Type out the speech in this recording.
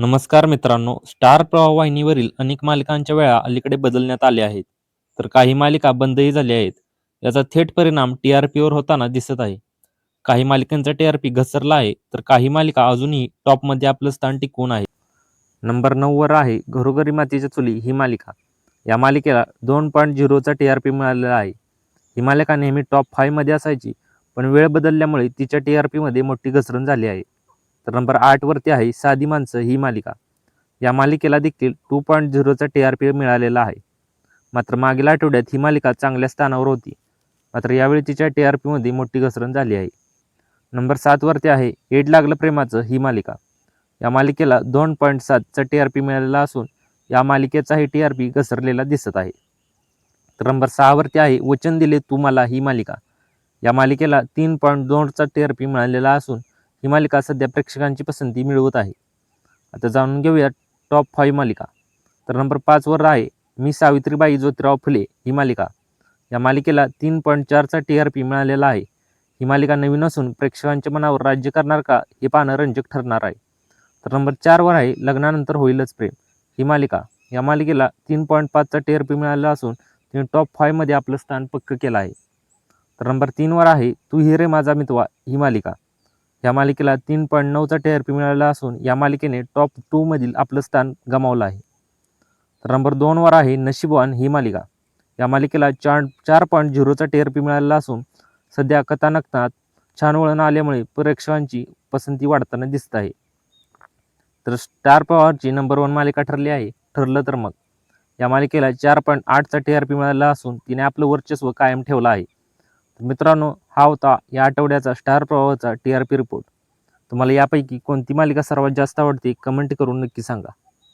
नमस्कार मित्रांनो स्टार प्रवाह वाहिनीवरील अनेक मालिकांच्या वेळा अलीकडे बदलण्यात आल्या आहेत. तर काही मालिका बंदही झाल्या आहेत. याचा थेट परिणाम टी आर पीवर होताना दिसत आहे. काही मालिकांचा टी आर पी घसरला आहे तर काही मालिका अजूनही टॉपमध्ये आपलं स्थान टिकवून आहे नंबर नऊवर आहे घरोघरी मातीच्या चुली ही मालिका. या मालिकेला दोन पॉईंट झिरोचा टी आर पी मिळालेला आहे. ही मालिका नेहमी टॉप फायमध्ये असायची पण वेळ बदलल्यामुळे तिच्या टी आर पीमध्ये मोठी घसरण झाली आहे. तर नंबर आठवरती आहे साधी माणसं ही मालिका. या मालिकेला देखील टू पॉईंट झिरोचा टी आर पी मिळालेला आहे. मात्र मागील आठवड्यात ही मालिका चांगल्या स्थानावर होती. मात्र यावेळी तिच्या टी आर पीमध्ये मोठी घसरण झाली आहे. नंबर सातवरती आहे एड लागलं प्रेमाचं ही मालिका. या मालिकेला दोन पॉईंट सातचा टी आर पी मिळालेला असून या मालिकेचाही टी आर पी घसरलेला दिसत आहे. तर नंबर सहावरती आहे वचन दिले तुम्हाला ही मालिका. या मालिकेला तीन पॉईंट दोनचा टी आर पी मिळालेला असून ही मालिका सध्या प्रेक्षकांची पसंती मिळवत आहे. आता जाणून घेऊया टॉप फाईव्ह मालिका. तर नंबर पाचवर आहे मी सावित्रीबाई ज्योतिराव फुले ही मालिका. या मालिकेला तीन पॉईंट चारचा टी आर पी मिळालेला आहे. ही मालिका नवीन असून प्रेक्षकांच्या मनावर राज्य करणार का हे पाहणं रंजक ठरणार आहे. तर नंबर चारवर आहे लग्नानंतर होईलच प्रेम. ही मालिका या मालिकेला तीन पॉईंट पाचचा टी आर पी मिळालेला असून तिने टॉप फायमध्ये आपलं स्थान पक्क केलं आहे. तर नंबर तीनवर आहे तू हिरे माझा मितवा ही मालिका. या मालिकेला तीन पॉईंट नऊचा टी आर पी मिळालेला असून या मालिकेने टॉप टूमधील आपलं स्थान गमावलं आहे. तर नंबर दोनवर आहे नशीबवान ही मालिका. या मालिकेला चार चार पॉईंट झिरोचा टी आर पी मिळालेला असून सध्या कथानकनात छान वळण आल्यामुळे प्रेक्षकांची पसंती वाढताना दिसत आहे. तर स्टार पॉवरची नंबर वन मालिका ठरली आहे ठरलं तर मग. या मालिकेला चार पॉईंट आठचा टी आर पी मिळालेला असून तिने आपलं वर्चस्व कायम ठेवलं आहे. मित्रांनो हा होता या आठवड्याचा स्टार प्रवाहाचा टी आर पी रिपोर्ट तुम्हाला यापैकी कोणती मालिका सर्वात जास्त आवडते कमेंट करून नक्की सांगा.